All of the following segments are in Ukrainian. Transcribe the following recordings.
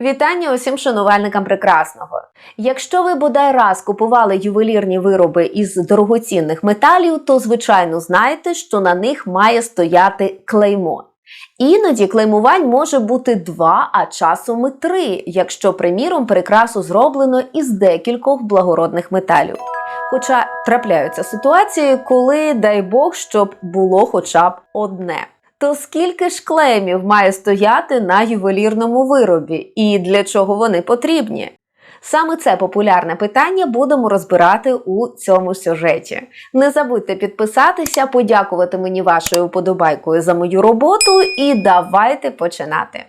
Вітання усім шанувальникам прекрасного. Якщо ви бодай раз купували ювелірні вироби із дорогоцінних металів, то звичайно знаєте, що на них має стояти клеймо. Іноді клеймувань може бути два, а часом і три, якщо, приміром, прикрасу зроблено із декількох благородних металів. Хоча трапляються ситуації, коли дай Бог, щоб було хоча б одне. То скільки ж клеймів має стояти на ювелірному виробі і для чого вони потрібні? Саме це популярне питання будемо розбирати у цьому сюжеті. Не забудьте підписатися, подякувати мені вашою вподобайкою за мою роботу і давайте починати.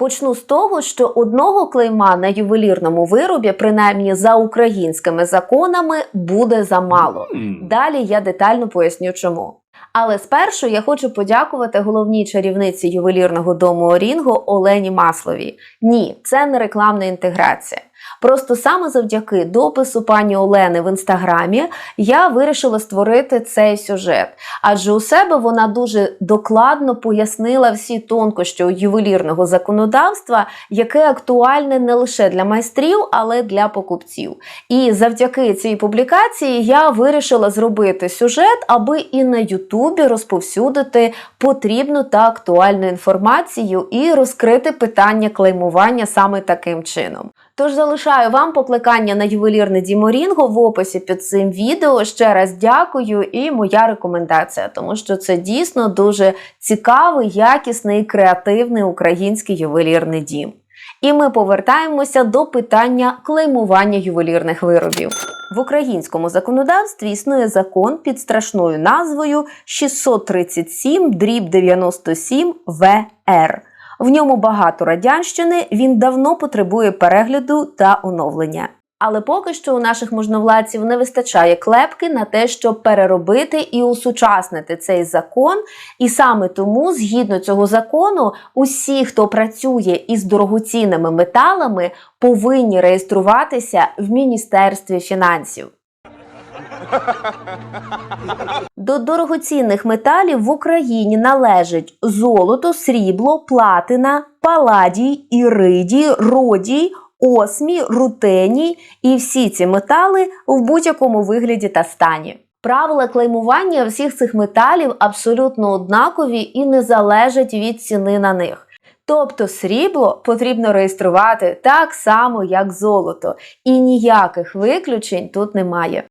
Почну з того, що одного клейма на ювелірному виробі, принаймні за українськими законами, буде замало. Далі я детально поясню чому. Але спершу я хочу подякувати головній чарівниці ювелірного дому Орінго Олені Масловій. Ні, це не рекламна інтеграція. Просто саме завдяки допису пані Олени в інстаграмі я вирішила створити цей сюжет. Адже у себе вона дуже докладно пояснила всі тонкощі ювелірного законодавства, яке актуальне не лише для майстрів, але для покупців. І завдяки цій публікації я вирішила зробити сюжет, аби і на Ютубі розповсюдити потрібну та актуальну інформацію і розкрити питання клеймування саме таким чином. Тож залишаю вам покликання на ювелірне Діморінго в описі під цим відео. Ще раз дякую і моя рекомендація, тому що це дійсно дуже цікавий, якісний, креативний український ювелірний дім. І ми повертаємося до питання клеймування ювелірних виробів. В українському законодавстві існує закон під страшною назвою 637 дріб 97 ВР. В ньому багато радянщини, він давно потребує перегляду та оновлення. Але поки що у наших можновладців не вистачає клепки на те, щоб переробити і усучаснити цей закон. І саме тому, згідно цього закону, усі, хто працює із дорогоцінними металами, повинні реєструватися в Міністерстві фінансів. До дорогоцінних металів в Україні належать золото, срібло, платина, паладій, іридій, родій, осмій, рутеній і всі ці метали в будь-якому вигляді та стані. Правила клеймування всіх цих металів абсолютно однакові і не залежать від ціни на них. Тобто срібло потрібно реєструвати так само, як золото, і ніяких виключень тут немає.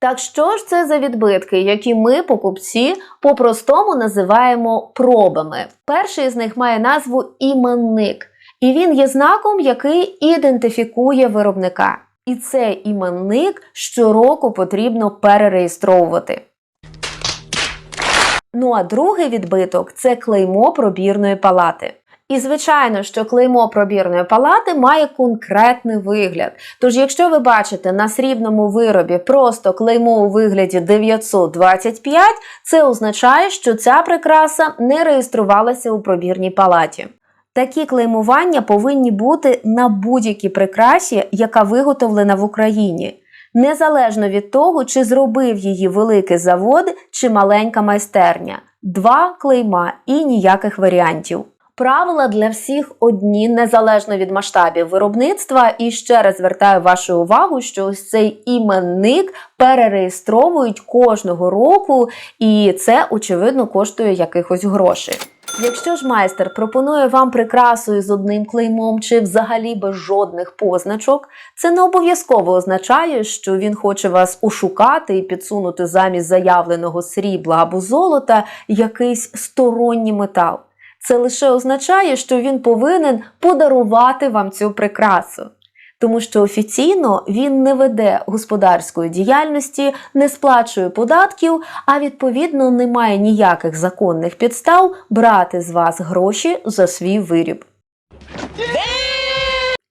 Так що ж це за відбитки, які ми, покупці, по-простому називаємо пробами? Перший з них має назву іменник, і він є знаком, який ідентифікує виробника. І цей іменник щороку потрібно перереєстровувати. Ну а другий відбиток це клеймо пробірної палати. І звичайно, що клеймо пробірної палати має конкретний вигляд. Тож, якщо ви бачите на срібному виробі просто клеймо у вигляді 925, це означає, що ця прикраса не реєструвалася у пробірній палаті. Такі клеймування повинні бути на будь-якій прикрасі, яка виготовлена в Україні, незалежно від того, чи зробив її великий завод чи маленька майстерня. Два клейма і ніяких варіантів. Правила для всіх одні, незалежно від масштабів виробництва. І ще раз звертаю вашу увагу, що ось цей іменник перереєстровують кожного року, і це, очевидно, коштує якихось грошей. Якщо ж майстер пропонує вам прикрасу із одним клеймом чи взагалі без жодних позначок, це не обов'язково означає, що він хоче вас ошукати і підсунути замість заявленого срібла або золота якийсь сторонній метал. Це лише означає, що він повинен подарувати вам цю прикрасу. Тому що офіційно він не веде господарської діяльності, не сплачує податків, а відповідно не має ніяких законних підстав брати з вас гроші за свій виріб.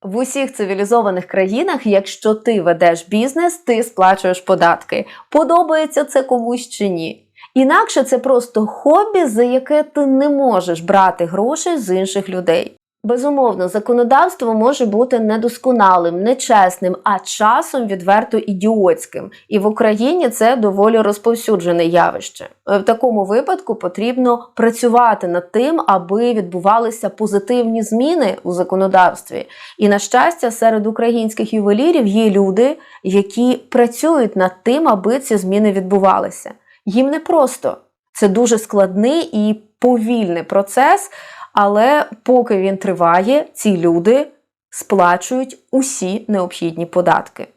В усіх цивілізованих країнах, якщо ти ведеш бізнес, ти сплачуєш податки. Подобається це комусь чи ні. Інакше це просто хобі, за яке ти не можеш брати гроші з інших людей. Безумовно, законодавство може бути недосконалим, нечесним, а часом відверто ідіотським. І в Україні це доволі розповсюджене явище. В такому випадку потрібно працювати над тим, аби відбувалися позитивні зміни у законодавстві. І на щастя, серед українських ювелірів є люди, які працюють над тим, аби ці зміни відбувалися. Їм не просто це дуже складний і повільний процес. Але поки він триває, ці люди сплачують усі необхідні податки.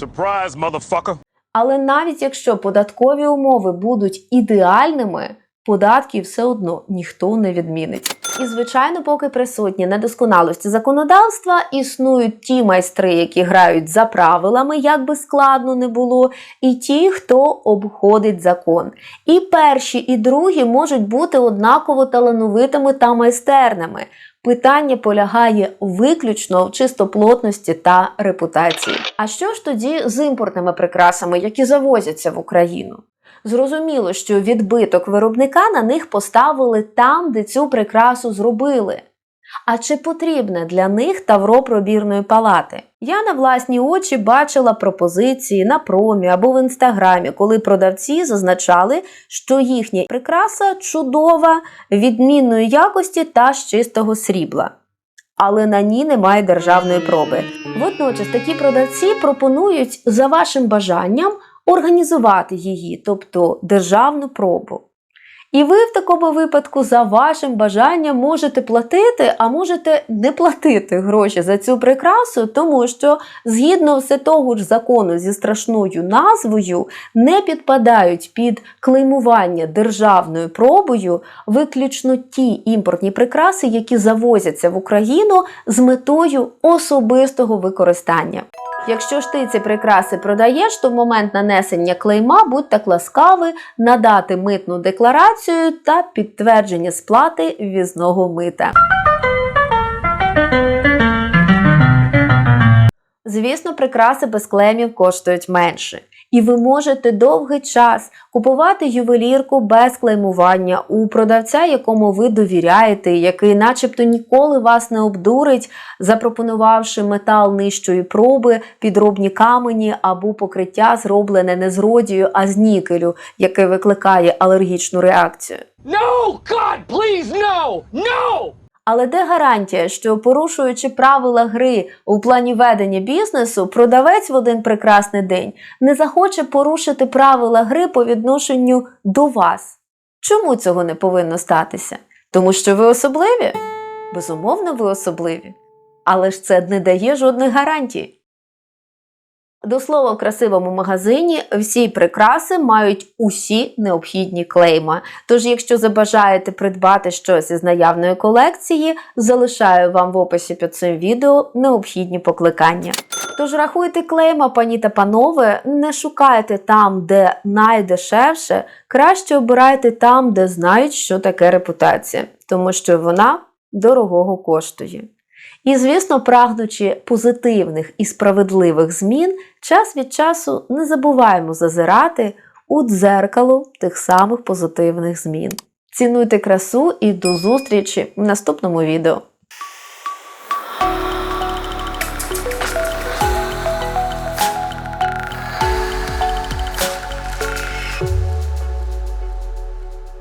Surprise. Але навіть якщо податкові умови будуть ідеальними, податків все одно ніхто не відмінить. І, звичайно, поки присутні недосконалості законодавства, існують ті майстри, які грають за правилами, як би складно не було, і ті, хто обходить закон. І перші, і другі можуть бути однаково талановитими та майстерними. Питання полягає виключно в чистоплотності та репутації. А що ж тоді з імпортними прикрасами, які завозяться в Україну? Зрозуміло, що відбиток виробника на них поставили там, де цю прикрасу зробили. А чи потрібне для них тавро пробірної палати? Я на власні очі бачила пропозиції на промі або в інстаграмі, коли продавці зазначали, що їхня прикраса чудова, відмінної якості та з чистого срібла. Але на ній немає державної проби. Водночас такі продавці пропонують за вашим бажанням організувати її, тобто державну пробу. І ви в такому випадку за вашим бажанням можете платити, а можете не платити гроші за цю прикрасу, тому що згідно все того ж закону зі страшною назвою не підпадають під клеймування державною пробою виключно ті імпортні прикраси, які завозяться в Україну з метою особистого використання. Якщо ж ти ці прикраси продаєш, то в момент нанесення клейма будь так ласкавий надати митну декларацію та підтвердження сплати ввізного мита. Звісно, прикраси без клеймів коштують менше. І ви можете довгий час купувати ювелірку без клеймування у продавця, якому ви довіряєте, який, начебто, ніколи вас не обдурить, запропонувавши метал нижчої проби, підробні камені або покриття, зроблене не з родію, а з нікелю, яке викликає алергічну реакцію. No! God, please, no! No! Але де гарантія, що порушуючи правила гри у плані ведення бізнесу, продавець в один прекрасний день не захоче порушити правила гри по відношенню до вас? Чому цього не повинно статися? Тому що ви особливі? Безумовно, ви особливі. Але ж це не дає жодних гарантій. До слова, в красивому магазині всі прикраси мають усі необхідні клейма. Тож, якщо забажаєте придбати щось із наявної колекції, залишаю вам в описі під цим відео необхідні покликання. Тож рахуйте клейма, пані та панове, не шукайте там, де найдешевше, краще обирайте там, де знають, що таке репутація, тому що вона дорогого коштує. І, звісно, прагнучи позитивних і справедливих змін, час від часу не забуваємо зазирати у дзеркало тих самих позитивних змін. Цінуйте красу і до зустрічі в наступному відео.